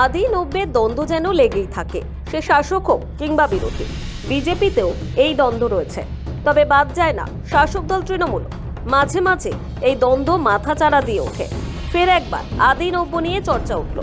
আদি নব্যের দ্বন্দ্ব যেন লেগেই থাকে, সে শাসক হোক কিংবা বিরোধী। বিজেপিতেও এই দ্বন্দ্ব রয়েছে। তবে বাদ যায় না, শাসক দল তৃণমূল। মাঝে মাঝে এই দ্বন্দ্ব মাথাচাড়া দিয়ে ওঠে। ফের একবার আদি নব্য নিয়ে চর্চা উঠল।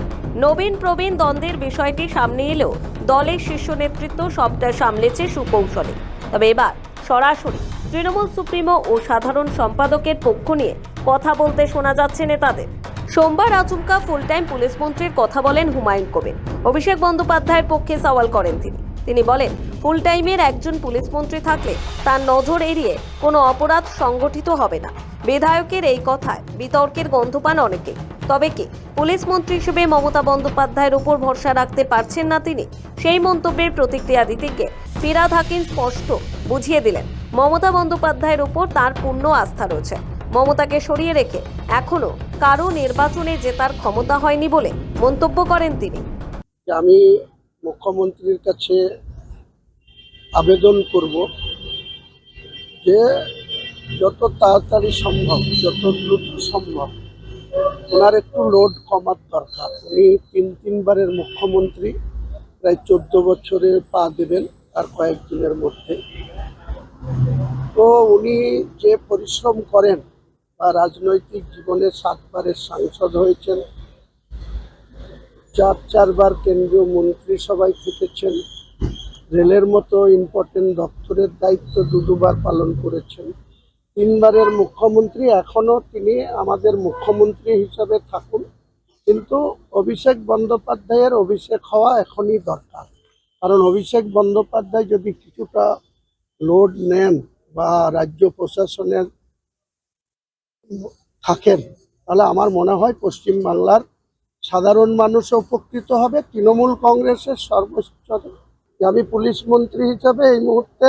নবীন প্রবীণ দ্বন্দ্বের বিষয়টি সামনে এলেও দলের শীর্ষ নেতৃত্ব সবটা সামলেছে সুকৌশলে। তবে এবার সরাসরি তৃণমূল সুপ্রিমো ও সাধারণ সম্পাদকের পক্ষ নিয়ে কথা বলতে শোনা যাচ্ছে নেতাদের। সোমবার আচমকা ফুল টাইম পুলিশ মন্ত্রীর কথা বলেন হুমায়ুন কবির। অভিষেক বন্দ্যোপাধ্যায়ের পক্ষে সওয়াল করেন তিনি। তিনি বলেন ফুল টাইমের একজন পুলিশ মন্ত্রী থাকলে তার নজর এড়িয়ে কোনো অপরাধ সংগঠিত হবে না। বিধায়কের এই কথায় বিতর্কের গন্ধ পান অনেকে তবে কি, পুলিশ মন্ত্রী হিসেবে মমতা বন্দ্যোপাধ্যায়ের উপর ভরসা রাখতে পারছেন না তিনি? সেই মন্তব্যের প্রতিক্রিয়া দিতে গিয়ে ফিরাদ হাকিম স্পষ্ট বুঝিয়ে দিলেন, মমতা বন্দ্যোপাধ্যায়ের উপর তার পূর্ণ আস্থা রয়েছে। মমতাকে সরিয়ে রেখে এখনও কারও নির্বাচনে জেতার ক্ষমতা হয়নি বলে মন্তব্য করেন তিনি। আমি মুখ্যমন্ত্রীর কাছে আবেদন করব যে যত তাড়াতাড়ি সম্ভব, যত দ্রুত সম্ভব, ওনার একটু লোড কমার দরকার। উনি তিন, তিনবারের মুখ্যমন্ত্রী, প্রায় চোদ্দ বছরে পা দেবেন আর কয়েকদিনের মধ্যে। তো উনি যে পরিশ্রম করেন বা রাজনৈতিক জীবনে সাতবারের সাংসদ হয়েছেন। চার চারবার কেন্দ্রীয় মন্ত্রিসভায় থেকেছেন। রেলের মতো ইম্পর্টেন্ট দপ্তরের দায়িত্ব দু দুবার পালন করেছেন। তিনবারের মুখ্যমন্ত্রী, এখনও তিনি আমাদের মুখ্যমন্ত্রী হিসাবে থাকুন। কিন্তু অভিষেক বন্দ্যোপাধ্যায়ের অভিষেক হওয়া এখনই দরকার। কারণ অভিষেক বন্দ্যোপাধ্যায় যদি কিছুটা লোড নেন বা রাজ্য প্রশাসনের থাকেন। তাহলে আমার মনে হয় পশ্চিমবাংলার সাধারণ মানুষ উপকৃত হবে। তৃণমূল কংগ্রেসের সর্বোচ্চ আমি পুলিশ মন্ত্রী হিসাবে এই মুহূর্তে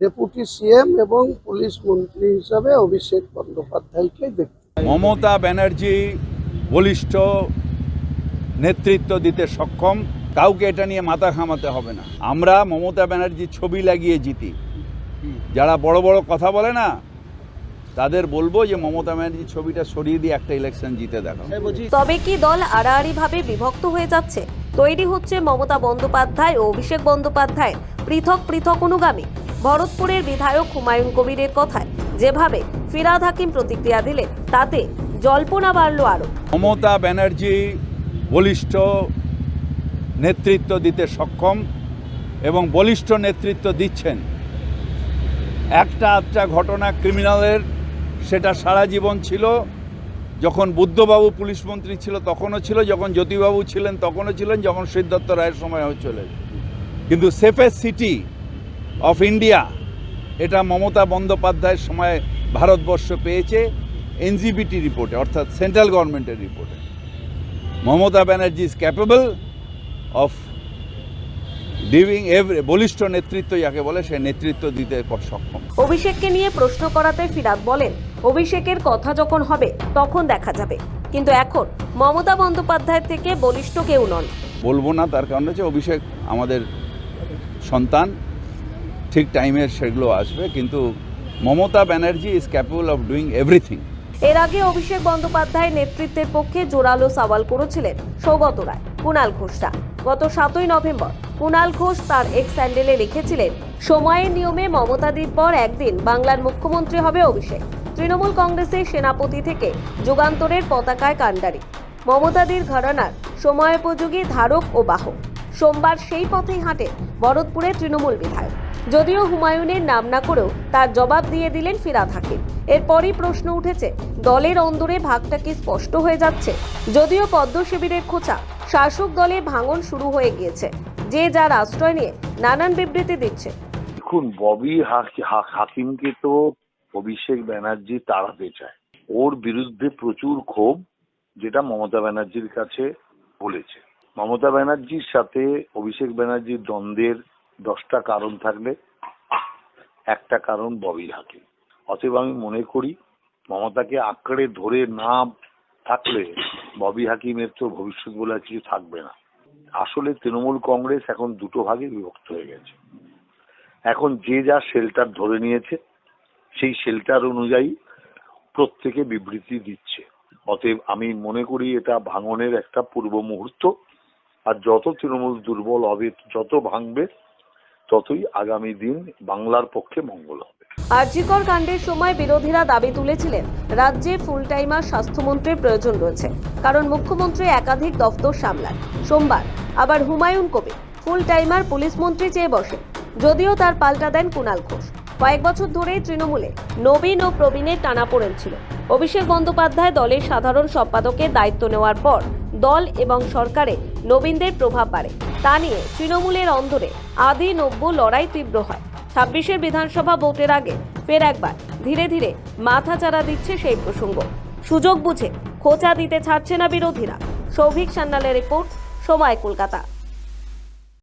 ডেপুটি সিএম এবং পুলিশ মন্ত্রী হিসাবে অভিষেক বন্দ্যোপাধ্যায়কে দেখতে মমতা ব্যানার্জি বলিষ্ঠ নেতৃত্ব দিতে সক্ষম, কাউকে এটা নিয়ে মাথা ঘামাতে হবে না। আমরা মমতা ব্যানার্জির ছবি লাগিয়ে জিতি। যারা বড় বড় কথা বলে না তাদের বলব যে মমতা ব্যানার্জির ছবিটা সরিয়ে দিয়ে একটা ইলেকশন জিতে দেখো। তবে কি দল আড়াআড়িভাবে বিভক্ত হয়ে যাচ্ছে? তৈরি হচ্ছে মমতা বন্দ্যোপাধ্যায় ও অভিষেক বন্দ্যোপাধ্যায় পৃথক পৃথক অনুগামী। ভরতপুরের বিধায়ক হুমায়ুন কবিরের কথায় যেভাবে ফিরাদ হাকিম প্রতিক্রিয়া দিলেন তাতে জল্পনা বাড়ল আরও। মমতা ব্যানার্জি বলিষ্ঠ নেতৃত্ব দিতে সক্ষম এবং বলিষ্ঠ নেতৃত্ব দিচ্ছেন। একটা আধটা ঘটনা ক্রিমিনালের সেটা সারা জীবন ছিল। যখন বুদ্ধবাবু পুলিশ মন্ত্রী ছিল, তখনও ছিল। যখন জ্যোতিবাবু ছিলেন, তখনও ছিলেন। যখন সিদ্ধার্থ রায়ের সময় চলে কিন্তু সেফেস্ট সিটি অফ ইন্ডিয়া, এটা মমতা বন্দ্যোপাধ্যায়ের সময় ভারতবর্ষ পেয়েছে এনজিবিটি রিপোর্টে, অর্থাৎ সেন্ট্রাল গভর্নমেন্টের রিপোর্টে। Mamata Banerjee is capable of diving every বলিষ্ঠ নেতৃত্ব, যাকে বলে সে নেতৃত্ব দিতে সক্ষম। অভিষেককে নিয়ে প্রশ্ন করাতে ফিরাদ বলেন অভিষেকের কথা যখন হবে তখন দেখা যাবে। কিন্তু এখন মমতা বন্দ্যোপাধ্যায়ের থেকে বলিষ্ঠ কেউ নন। বলব না তার কারণ হচ্ছে অভিষেক আমাদের সন্তান। ঠিক টাইমের সেগুলো আসবে কিন্তু Mamata Banerjee is capable of doing everything এর আগে অভিষেক বন্দ্যোপাধ্যায়ের নেতৃত্বের পক্ষে জোরালো সওয়াল করেছিলেন সৌগত রায় কুণাল ঘোষরা গত সাতই নভেম্বর কুণাল ঘোষ তার এক্স স্যান্ডেলে লিখেছিলেন সময়ের নিয়মে মমতাদির পর একদিন বাংলার মুখ্যমন্ত্রী হবে অভিষেক। তৃণমূল কংগ্রেসের সেনাপতি থেকে যুগান্তরের পতাকায় কাণ্ডারি। মমতাদির ঘরানার সময়োপযোগী ধারক ও বাহক। সোমবার সেই পথেই হাঁটে ভরতপুরের তৃণমূল বিধায়ক। যদিও হুমায়ুনের নাম না করেও তার জবাব দিয়ে দিলেন ফিরাদ হাকিম। এরপরই প্রশ্ন উঠেছে, দলের অন্দরে ভাগটা কি স্পষ্ট হয়ে যাচ্ছে? যদিও পদ্ম শিবিরের খোঁচা, শাসক দলে ভাঙন শুরু হয়ে গিয়েছে। যে যার আশ্রয় নিয়ে নানান বিবৃতি দিচ্ছে। দেখুন, ববি হাকিমকে তো অভিষেক ব্যানার্জি তাড়াতে চায় ওর বিরুদ্ধে প্রচুর ক্ষোভ, যেটা মমতা ব্যানার্জির কাছে বলেছে। মমতা ব্যানার্জির সাথে অভিষেক ব্যানার্জির দ্বন্দ্বের দশটা কারণ থাকলে, একটা কারণ ববি হাকিম অতএব আমি মনে করি, মমতাকে আঁকড়ে ধরে না থাকলে ববি হাকিমের তো ভবিষ্যৎ বলে আর কিছু থাকবে না। আসলে তৃণমূল কংগ্রেস এখন দুটো ভাগে বিভক্ত হয়ে গেছে। এখন যে যা শেল্টার ধরে নিয়েছে সেই শেল্টার অনুযায়ী প্রত্যেকে বিবৃতি দিচ্ছে। অতএব আমি মনে করি এটা ভাঙনের একটা পূর্ব মুহূর্ত। আর যত তৃণমূল দুর্বল হবে, যত ভাঙবে, ততই আগামী দিন বাংলার পক্ষে মঙ্গল হবে। আরজিকর কাণ্ডের সময় বিরোধীরা দাবি তুলেছিলেন, রাজ্যে ফুল টাইমার স্বাস্থ্যমন্ত্রীর প্রয়োজন রয়েছে, কারণ মুখ্যমন্ত্রী একাধিক দফতর সামলান। সোমবার আবার Humayun Kabir full timer police মন্ত্রী চেয়ে বসে, যদিও তার পাল্টা দেন কুণাল ঘোষ। কয়েক বছর ধরেই তৃণমূলে নবীন ও প্রবীণের টানাপোড়েন ছিল। অভিষেক বন্দ্যোপাধ্যায় দলের সাধারণ সম্পাদকের দায়িত্ব নেওয়ার পর দল এবং সরকারে নবীনদের প্রভাব বাড়ে। তা নিয়ে তৃণমূলের অন্দরে আদি নব্য লড়াই তীব্র হয়। ছাব্বিশের বিধানসভা ভোটের আগে ফের একবার ধীরে ধীরে মাথা চারা দিচ্ছে সেই প্রসঙ্গ। সুযোগ বুঝে খোঁচা দিতে ছাড়ছে না বিরোধীরা। সৌভিক সান্যালের রিপোর্ট, সময় কলকাতা।